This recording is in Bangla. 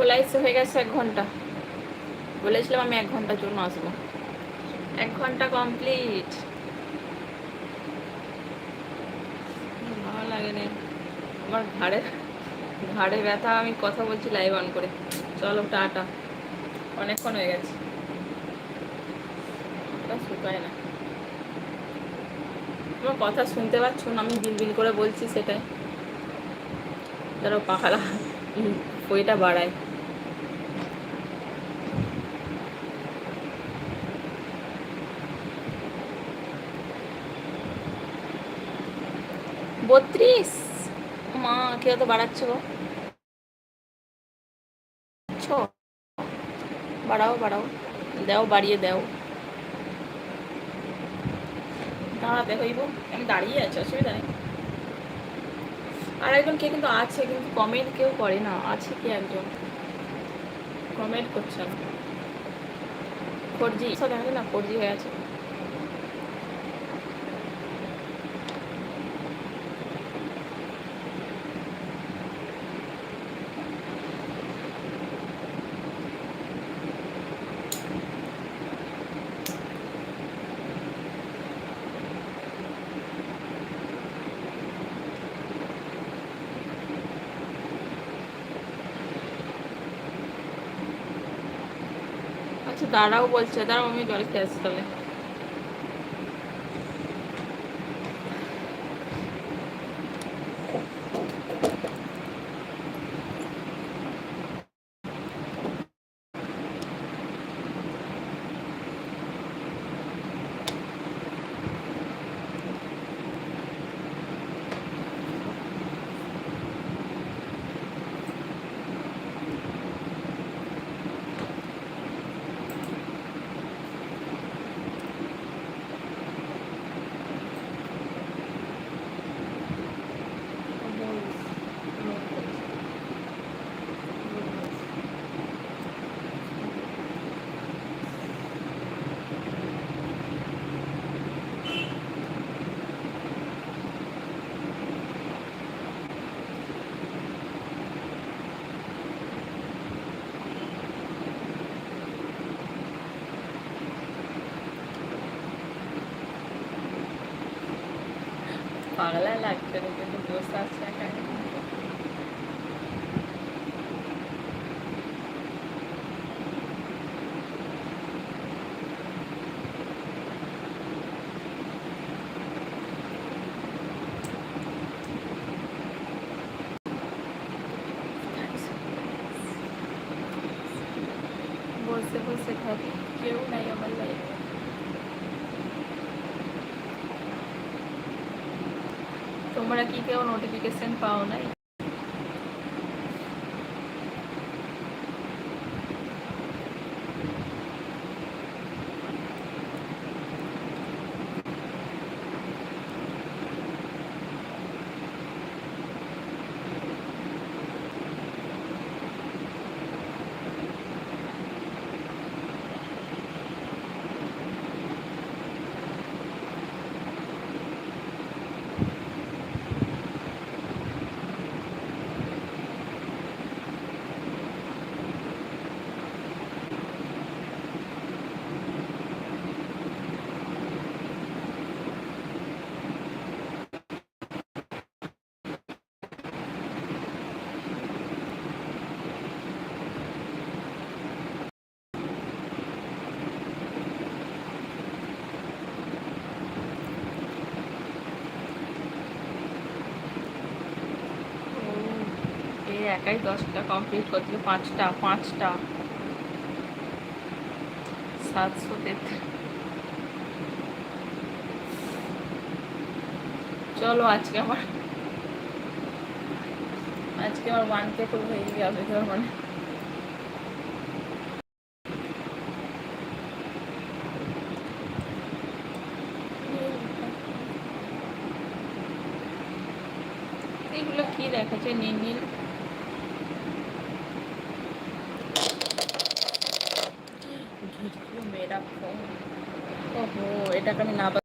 পোলাইসে হয়ে গেছে এক ঘণ্টা। বলেছিলাম আমি এক ঘণ্টার জন্য আসব। এক ঘণ্টা কমপ্লিট ভালো লাগে আমার ঘাড়ে ঘাড়ে ব্যথা, আমি কথা বলছি লাইভ অন করে। চলো, টাটা। অনেকক্ষণ হয়ে গেছে। শুকায় না। তোমার কথা শুনতে পাচ্ছ না? আমি বিল বিল করে বলছি সেটাই। ধরো পাখালা ওইটা বাড়ায়। বত্রিশ? মা, কেউ তো বাড়াচ্ছ বাড়াও বাড়াও। দাও, বাড়িয়ে দাও। দাঁড়াতে হইব আমি দাঁড়িয়ে আছি, অসুবিধা নেই। আর একজন কে কিন্তু আছে, কিন্তু কমেন্ট কেউ করে না। আছে কি একজন? কমেন্ট করছে ফোর জি সব না ফোর জি হয়ে আছে। আচ্ছা দাঁড়াও বলছে দাঁড়াও আমি জল খেয়ে আসি তাহলে। পাগলা লাগছে রে কিন্তু বসে আছে একা একা। বসে বসে থাকি কেউ নাই আমার লাইফে তোমরা কি কেউ নোটিফিকেশন পাও নাই? একাই দশটা কমপ্লিট করছিল পাঁচটা পাঁচটা। সাতশো তেত্রিশ। চলো আজকে আমার আজকে আমার ওয়ান কে ফুল হয়ে যাবে মানে। এগুলো কি দেখাচ্ছে? নীল নীল? এটাকে আমি না